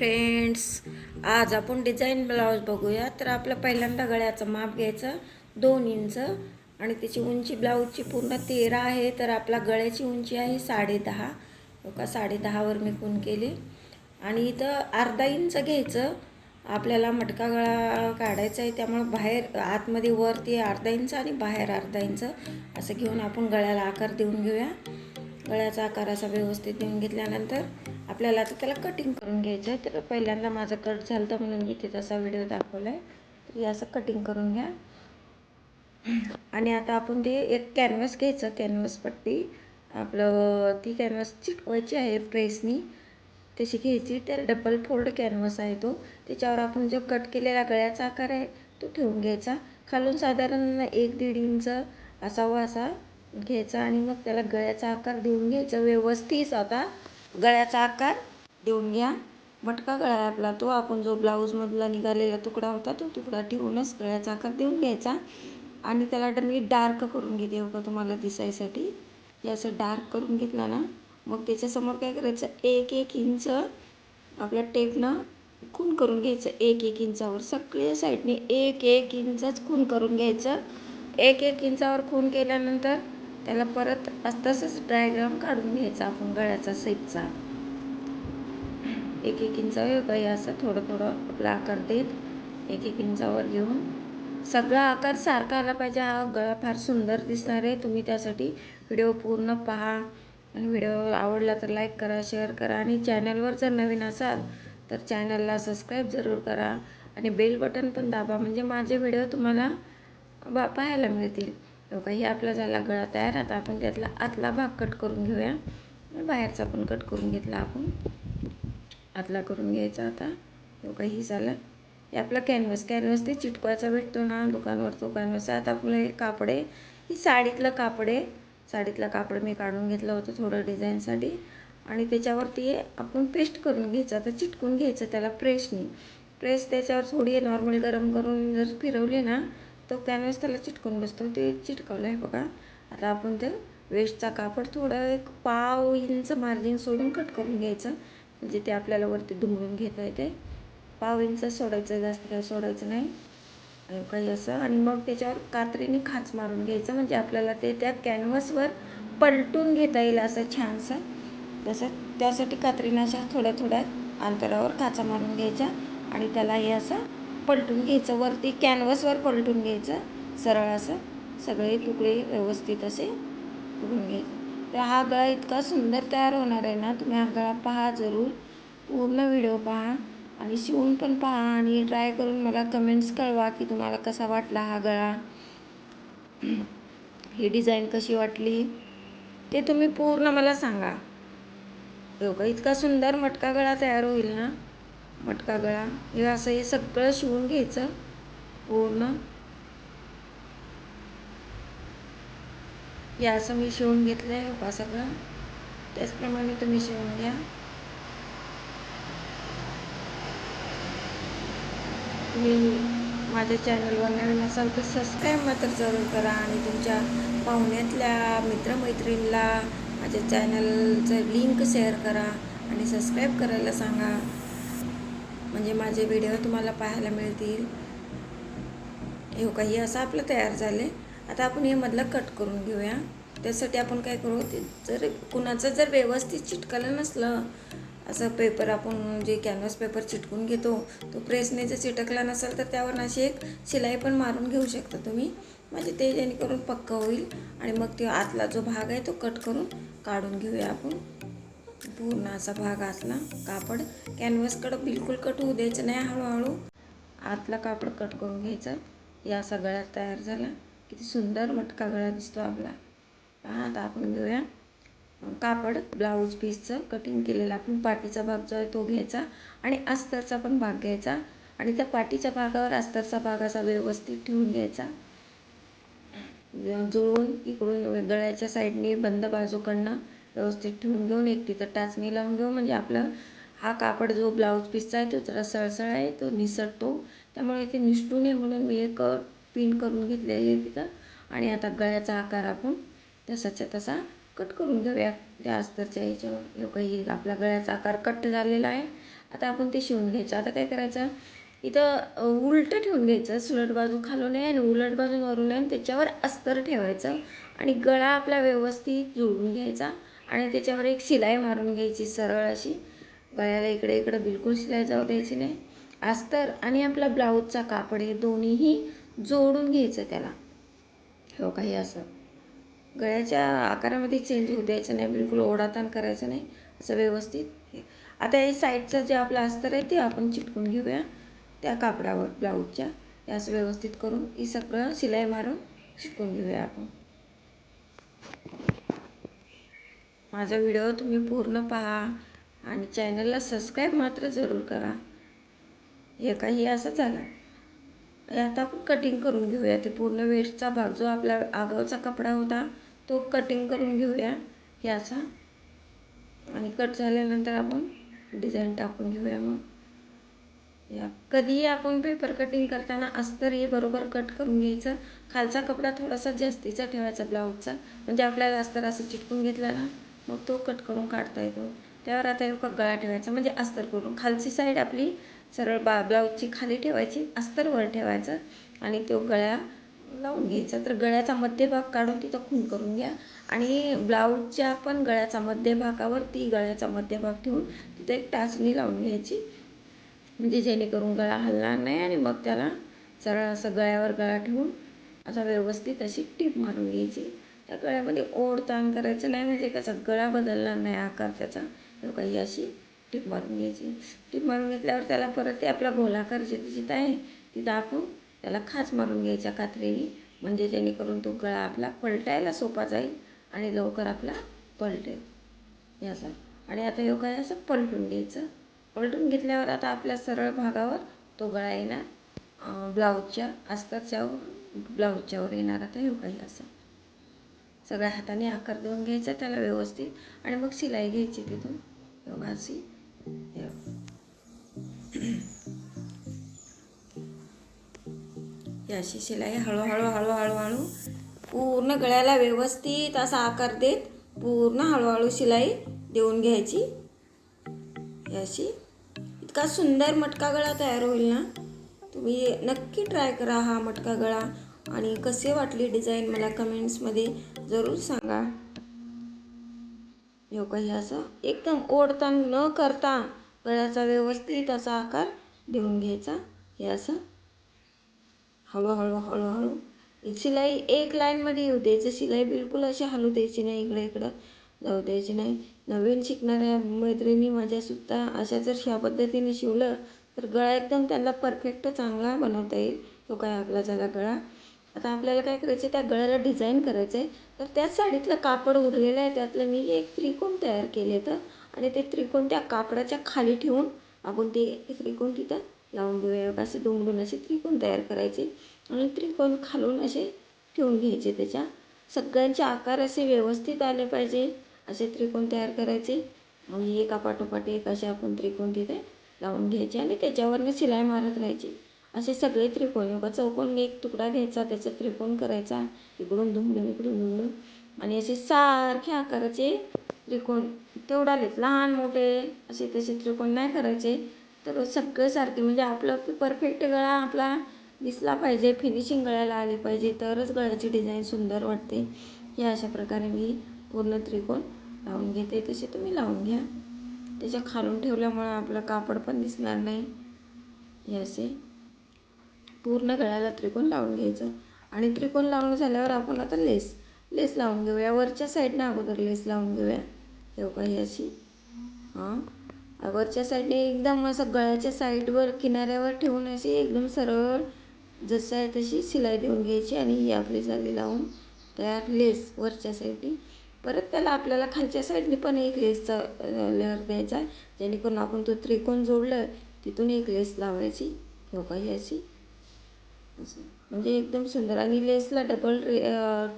Friends आज आपण design blouse बघूया. तर आपलं पहिल्यांदा गळ्याचं माप घ्यायचं दोन इंच. आणि त्याची उंची ब्लाऊजची पूर्ण तेरा आहे. तर आपला गळ्याची उंची आहे साडे दहा का साडे दहावर मी खून केली. आणि इथं अर्धा इंच घ्यायचं. आपल्याला मटका गळा काढायचा आहे. त्यामुळं बाहेर आतमध्ये वरती अर्धा इंच आणि बाहेर अर्धा इंच. असं घेऊन आपण गळ्याला आकार देऊन घेऊया. गळ्याचा आकार असा व्यवस्थित देऊन घेतल्यानंतर आपल्याला आता त्याला कटिंग करून घ्यायचं आहे तर पहिल्यांदा माझं कट झालं तर म्हणून मी ते तसा व्हिडिओ दाखवला आहे हे असं कटिंग करून घ्या. आणि आता आपण ते एक कॅनव्हास घ्यायचं कॅनव्हास पट्टी. आपलं ती कॅनव्हास चिटकवायची आहे प्रेसनी तशी घ्यायची. तर डबल फोल्ड कॅनव्हास आहे तो. त्याच्यावर आपण जो कट केलेला गळ्याचा आकार आहे तो ठेवून घ्यायचा. खालून साधारण एक दीड इंच असावा असा घ्यायचा आणि मग त्याला गळ्याचा आकार देऊन घ्यायचा. व्यवस्थित आता गळ्याचा आकार देऊन घ्या. मटका गळा आहे आपला तो. आपण जो ब्लाऊजमधला निघालेला तुकडा होता तो तुकडा ठेवूनच गळ्याचा आकार देऊन घ्यायचा. आणि त्याला ड- मी डार्क करून घेते बघा तुम्हाला दिसायसाठी. हे असं डार्क करून घेतला ना मग त्याच्यासमोर काय करायचं? एक एक इंच आपल्या टेपनं खून करून घ्यायचं. एक एक इंचावर सगळ्या साईडने एक एक इंचच खून करून घ्यायचं. एक एक इंचावर खून केल्यानंतर त्याला परत तसंच डायग्राम काढून घ्यायचा आपण गळ्याचा सेपचा एक एक इंचावर काही असं थोडं थोडं आपला आकार देत एक एक इंचावर घेऊन सगळा आकार सारखा आला पाहिजे. हा गळा फार सुंदर दिसणार आहे. तुम्ही त्यासाठी व्हिडिओ पूर्ण पहा. आणि व्हिडिओ आवडला तर लाईक करा शेअर करा. आणि चॅनलवर जर नवीन असाल तर चॅनलला सबस्क्राईब जरूर करा. आणि बेल बटन पण दाबा. म्हणजे माझे व्हिडिओ तुम्हाला बा पाहायला मिळतील. काही आपला झाला गळा तयार. आता आपण त्यातला आतला भाग कट करून घेऊया. बाहेरचा पण कट करून घेतला आपण. आतला करून घ्यायचा आता. बघा ही झालं. हे आपला कॅनव्हस कॅनव्हस ते चिटकवायचा भेटतो ना दुकानवर तो कॅनव्हस आहे आता आपलं हे कापडे. ही साडीतलं कापडे. साडीतलं कापड मी काढून घेतलं होतं थोडं डिझाईनसाठी. आणि त्याच्यावरती आपण पेस्ट करून घ्यायचं. आता चिटकून घ्यायचं त्याला प्रेसनी प्रेस त्याच्यावर थोडी नॉर्मल गरम करून जर फिरवली ना तो त्यावेळेस त्याला चिटकून बसतो. ते चिटकवलं आहे बघा. आता आपण ते वेस्टचा कापड थोडं एक पाव इंच मार्जिन सोडून कट करून घ्यायचं. म्हणजे ते आपल्याला वरती दुमडून घेता येते पाव इंच सोडायचं जास्त काय सोडायचं नाही. आणि काही असं. आणि मग त्याच्यावर कात्रीने खाच मारून घ्यायचं. म्हणजे आपल्याला ते त्या कॅनव्हसवर पलटून घेता येईल असं छानसं. तसं त्यासाठी कात्रीने अशा थोड्या थोड्या अंतरावर काचा मारून घ्यायच्या. आणि त्याला हे असं पलटून घ्यायचं. वरती कॅनव्हसवर पलटून घ्यायचं. सरळ असं. सगळे तुकडे व्यवस्थित असे करून घ्यायचे. तर हा गळा इतका सुंदर तयार होणार आहे ना तुम्ही हा गळा पहा जरूर. पूर्ण व्हिडिओ पहा आणि शिवून पण पहा आणि ट्राय करून मला कमेंट्स कळवा की तुम्हाला कसा वाटला हा गळा. ही डिझाईन कशी वाटली ते तुम्ही पूर्ण मला सांगा. एवढा इतका सुंदर मटका गळा तयार होईल ना. मटका गळा हे असं हे सगळं शिवून घ्यायचं. पूर्ण. हे असं मी शिवून घेतलं आहे बघा सगळं. त्याचप्रमाणे तुम्ही शिवून घ्या. तुम्ही माझ्या चॅनलवर नवीन असाल तर सबस्क्राईब मात्र जरूर करा आणि तुमच्या पाहुण्यातल्या मित्रमैत्रिणीला माझ्या चॅनलचं लिंक शेअर करा आणि सबस्क्राईब करायला सांगा. म्हणजे माझे व्हिडिओ तुम्हाला पाहायला मिळतील. हे हो का हे असं आपलं तयार झाले आता आपण हे मधलं कट करून घेऊया. त्यासाठी आपण काय करू ते जर कुणाचं जर व्यवस्थित चिटकलं नसलं असं पेपर आपण जे कॅनव्हास पेपर चिटकून घेतो तो प्रेसने जर चिटकला नसेल तर त्यावर अशी एक शिलाई पण मारून घेऊ शकता तुम्ही. म्हणजे ते जेणेकरून पक्क होईल. आणि मग ते आतला जो भाग आहे तो कट करून काढून घेऊया आपण. पूर्ण असा भाग आतला. कापड कॅनव्हसकडं बिलकुल कट होऊ द्यायचं नाही हळूहळू. आतला कापड कट करून घ्यायचं. या सगळ्यात तयार झाला किती सुंदर मटका गळा दिसतो आपला. पहा आता आपण घेऊया. कापड ब्लाऊज पीसचं कटिंग केलेलं. आपण पाठीचा भाग जो आहे तो घ्यायचा आणि अस्तरचा पण भाग घ्यायचा. आणि त्या पाठीच्या भागावर अस्तरचा भाग असा व्यवस्थित ठेवून घ्यायचा. जुळून इकडून गळ्याच्या साईडने बंद बाजूकडनं व्यवस्थित ठेवून घेऊन एक तिथं टाचणी लावून घेऊ. म्हणजे आपलं हा कापड जो ब्लाऊज पीसचा आहे तो जरा सळसळ आहे तो निसटतो त्यामुळे ते निसटू नये म्हणून मी एक पिन करून घेतले आहे तिथं. आणि आता गळ्याचा आकार आपण तसाच्या तसा कट करून घेऊया. त्या अस्तरच्या ह्याच्यावर काही आपला गळ्याचा आकार कट झालेला आहे. आता आपण ते शिवून घ्यायचं. आता काय करायचं? इथं उलटं ठेवून घ्यायचं. सुलट बाजू खालून आहे आणि उलट बाजू वरून आहे आणि त्याच्यावर अस्तर ठेवायचं. आणि गळा आपला व्यवस्थित जुळून घ्यायचा. आणि त्याच्यावर एक शिलाई मारून घ्यायची सरळ अशी. गळ्याला इकडे इकडं बिलकुल शिलाई जाऊ द्यायची नाही. अस्तर आणि आपला ब्लाऊजचा कापड हे दोन्हीही जोडून घ्यायचं त्याला. हो काही असं. गळ्याच्या आकारामध्ये चेंज होऊ द्यायचं नाही बिलकुल ओढाताण करायचं नाही असं व्यवस्थित. हे आता हे साईडचं जे आपलं अस्तर आहे ते आपण चिटकून घेऊया. त्या कापडावर ब्लाऊजच्या. हे असं व्यवस्थित करून हे सगळं शिलाई मारून चिटकून घेऊया आपण. माझा व्हिडिओ तुम्ही पूर्ण पहा आणि चॅनलला सबस्क्राईब मात्र जरूर करा. हे काही असं झालं. हे आता आपण कटिंग करून घेऊया. ते पूर्ण वेस्टचा भाग जो आपला आगावचा कपडा होता तो कटिंग करून घेऊया. याचा आणि कट झाल्यानंतर आपण डिझाईन टाकून घेऊया मग. या. कधीही आपण पेपर कटिंग करताना अस्तर हे बरोबर कट करून घ्यायचं. खालचा कपडा थोडासा जास्तीचा ठेवायचा ब्लाऊजचा म्हणजे आपल्याला अस्तर असं चिटकून घेतला ना मग तो कट करून काढता येतो. त्यावर आता एक गळा ठेवायचा. म्हणजे अस्तर करून. खालची साईड आपली सरळ बा ब्लाऊजची खाली ठेवायची अस्तर वर ठेवायचं आणि तो गळ्या लावून घ्यायचा. तर गळ्याचा मध्यभाग काढून तिथं खून करून घ्या. आणि ब्लाऊजच्या पण गळ्याचा मध्यभागावर ती गळ्याचा मध्यभाग ठेवून तिथं एक टाचणी लावून घ्यायची. म्हणजे जेणेकरून गळा हलणार नाही आणि मग त्याला सरळ असं गळ्यावर गळा ठेवून असा व्यवस्थित अशी टीप मारून घ्यायची. त्या गळ्यामध्ये ओढताण करायचं नाही म्हणजे कसा गळा बदलणार नाही आकार त्याचा. तर काही अशी टीप मारून घ्यायची. टीप मारून घेतल्यावर त्याला परत ते आपला गोलाकार जिथं जिथं आहे तिथं आपण त्याला खाच मारून घ्यायच्या कात्रीने. म्हणजे जेणेकरून तो गळा आपला पलटायला सोपा जाईल आणि लवकर आपला पलटेल. याचा आणि आता हे काय असं पलटून घ्यायचं. पलटून घेतल्यावर आता आपल्या सरळ भागावर तो गळा येणार. ब्लाऊजच्या अस्तरच्या ब्लाऊजच्यावर येणार. आता हे काही असं. सगळ्या हाताने आकार देऊन घ्यायचा त्याला व्यवस्थित. आणि मग शिलाई घ्यायची तिथून. एवढा अशी. ही अशी शिलाई हळूहळू हळूहळू हळू. पूर्ण गळ्याला व्यवस्थित असा आकार देत पूर्ण हळूहळू शिलाई देऊन घ्यायची. अशी. इतका सुंदर मटका गळा तयार होईल ना? तुम्ही नक्की ट्राय करा हा मटका गळा. आणि कसे वाटली डिझाईन मला कमेंट्समध्ये जरूर सांगा. हो हे असं एकदम ओढताण न करता गळ्याचा व्यवस्थित असा आकार देऊन घ्यायचा. हे असं हळूहळू हळूहळू. शिलाई एक लाईनमध्ये येऊ द्यायचं. शिलाई बिलकुल अशी हलू द्यायची नाही इकडे इकडं. जाऊ द्यायची नाही. नवीन शिकणाऱ्या मैत्रिणी माझ्यासुद्धा अशा जर ह्या पद्धतीने शिवलं तर गळा एकदम त्यांना परफेक्ट चांगला बनवता येईल. तो काय आपला झाला गळा? आता आपल्याला काय करायचं आहे त्या गळ्याला डिझाईन करायचं आहे तर त्याच साडीतलं कापड उरलेलं आहे त्यातलं मी एक त्रिकोण तयार केले तर. आणि ते त्रिकोण त्या कापडाच्या खाली ठेवून आपण ते त्रिकोण तिथं लावून घेऊया. असे दुमडून असे त्रिकोण तयार करायचे. आणि त्रिकोण खालून असे ठेवून घ्यायचे त्याच्या. सगळ्यांचे आकार असे व्यवस्थित आले पाहिजे. असे त्रिकोण तयार करायचे. आणि एका पाठोपाठ एक असे आपण त्रिकोण तिथे लावून घ्यायचे आणि त्याच्यावरनं शिलाई मारत राहायची. असे सगळे त्रिकोण बघा चौकोन एक तुकडा घ्यायचा त्याचा त्रिकोण करायचा इकडून दुमडून इकडून दुमडून आणि असे सारख्या आकाराचे त्रिकोण तेवढालेच लहान मोठे असे तसे त्रिकोण नाही करायचे. तर सगळं सारखे म्हणजे आपलं परफेक्ट गळा आपला दिसला पाहिजे फिनिशिंग गळ्याला आली पाहिजे तरच गळ्याची डिझाईन सुंदर वाटते. हे अशा प्रकारे मी पूर्ण त्रिकोण लावून घेते. तसे तुम्ही लावून घ्या. त्याच्या खालून ठेवल्यामुळं आपलं कापड पण दिसणार नाही. हे असे पूर्ण गळ्याला त्रिकोण लावून घ्यायचं. आणि त्रिकोण लावून झाल्यावर आपण आता लेस लेस लावून घेऊया. वरच्या साईडनं अगोदर लेस लावून घेऊया. तेव्हा काही अशी. हां? वरच्या साईडने एकदम असं गळ्याच्या साईडवर किनाऱ्यावर ठेवून अशी एकदम सरळ जसं आहे तशी शिलाई देऊन घ्यायची आणि ही आपली झाली लावून तयार लेस वरच्या साईडने. परत त्याला आपल्याला खालच्या साईडने पण एक लेसचा लेअर द्यायचा आहे. जेणेकरून आपण तो त्रिकोण जोडलं तिथून एक लेस लावायची. हो काही अशी. म्हणजे एकदम सुंदर. आणि लेसला डबल रे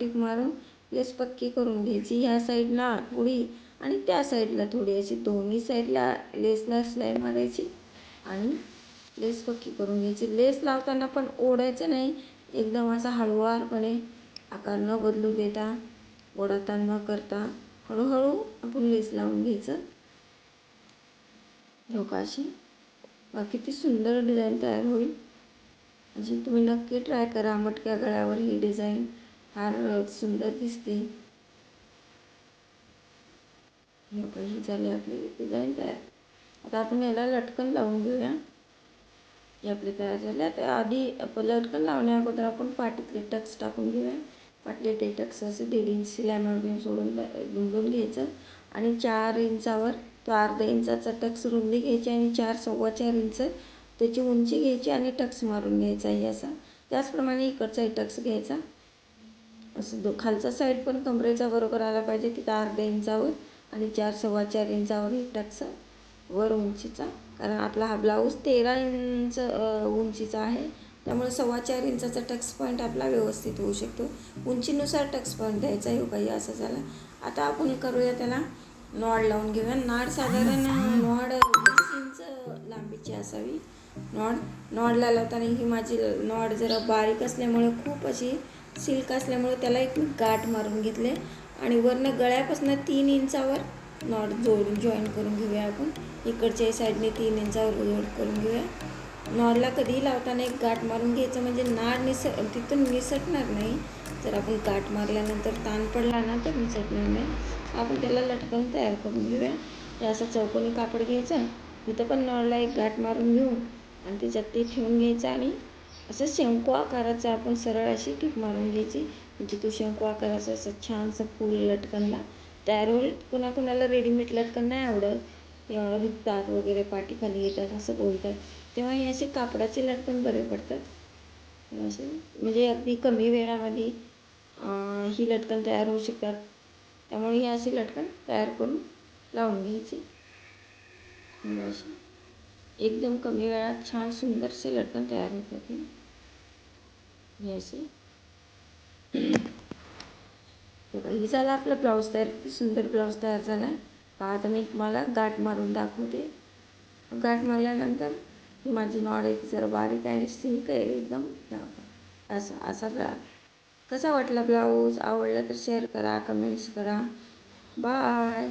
टिप मारून लेस पक्की करून घ्यायची. ह्या साईडला थोडी आणि त्या साईडला थोडी अशी दोन्ही साईडला लेसला सिलाई मारायची आणि लेस पक्की करून घ्यायची. लेस लावताना पण ओढायचं नाही. एकदम असा हळुवारपणे आकार न बदलू देता ओढाताण न करता हळूहळू आपण लेस लावून घ्यायचं. धोकाशी बाकी ती किती सुंदर डिझाईन तयार होईल. अशी तुम्ही नक्की ट्राय करा. मटक्या गळ्यावर ही डिझाईन फार सुंदर दिसते. हे ही झाली आपली डिझाईन तयार. आता आपण याला लटकन लावून घेऊया. हे आपली तयार झाली. आता आधी आपण लटकन लावण्या अगोदर आपण पाटीतले टक्स टाकून घेऊया. पाटले टक्स असे दीड इंच सिलाय सोडून गुंडून घ्यायचं आणि चार इंचावर तो अर्धा इंचाचा टक्स रुंदी घ्यायची आणि चार सव्वा चार इंच त्याची उंची घ्यायची आणि टक्स मारून घ्यायचा आहे असा. त्याचप्रमाणे इकडचाही टक्स घ्यायचा. असं दो खालचा साईड पण कमरेचा बरोबर आला पाहिजे तिथं अर्ध्या इंचावर आणि चार सव्वा चार इंचावर एक टक्स वर उंचीचा. कारण आपला हा ब्लाऊज तेरा इंच उंचीचा आहे. त्यामुळे सव्वा चार इंचाचा टक्स पॉईंट आपला व्यवस्थित होऊ शकतो. उंचीनुसार टक्स पॉईंट द्यायचा आहे काही असं झालं. आता आपण करूया त्याला नॉड लावून घेऊया. नाड साधारण नॉड वीस इंच लांबीची असावी. नॉड नॉडला लावताना ही माझी नॉड जरा बारीक असल्यामुळे खूप अशी सिल्क असल्यामुळे त्याला एक गाठ मारून घेतले. आणि वरनं गळ्यापासून तीन इंचावर नॉट जोडून जॉईन करून घेऊया आपण. इकडच्या साईडने तीन इंचावर जोड करून घेऊया. नॉडला कधीही लावताना एक गाठ मारून घ्यायचं म्हणजे नाड निस तिथून निसटणार नाही. जर आपण गाठ मारल्यानंतर ताण पडला ना तर निसटणार नाही. आपण त्याला लटकन तयार करून घेऊया. हे असं चौकोनी कापड घ्यायचं. तिथं पण नॉडला एक गाठ मारून घेऊन आणि त्याच्यात ते ठेवून घ्यायचं आणि असं शंकू आकाराचं आपण सरळ अशी टिप मारून घ्यायची. म्हणजे तो शंकू आकाराचं असं छानसं फूल लटकनला तयार होईल. कुणा कुणाला रेडीमेड लटकन नाही आवडत. एवढं विकतात वगैरे पाठीखाली येतात असं बोलतात. तेव्हा हे असे कापडाचे लटकन बरे पडतात. असे म्हणजे अगदी कमी वेळामध्ये ही लटकन तयार होऊ शकतात. त्यामुळे ही अशी लटकन तयार करून लावून घ्यायची. म्हणजे अशी एकदम कमी वेळात छान सुंदरसे लटकन तयार होतात हे असे ही झाला आपला ब्लाऊज तयार किती सुंदर ब्लाऊज तयार झाला. आहे का आता मी तुम्हाला गाठ मारून दाखवते. गाठ मारल्यानंतर ही माझी नॉड आहे जरा बारीक आहे सिंक आहे एकदम. असा असा गळा कसा वाटला ब्लाऊज? आवडला तर शेअर करा कमेंट्स करा. बाय.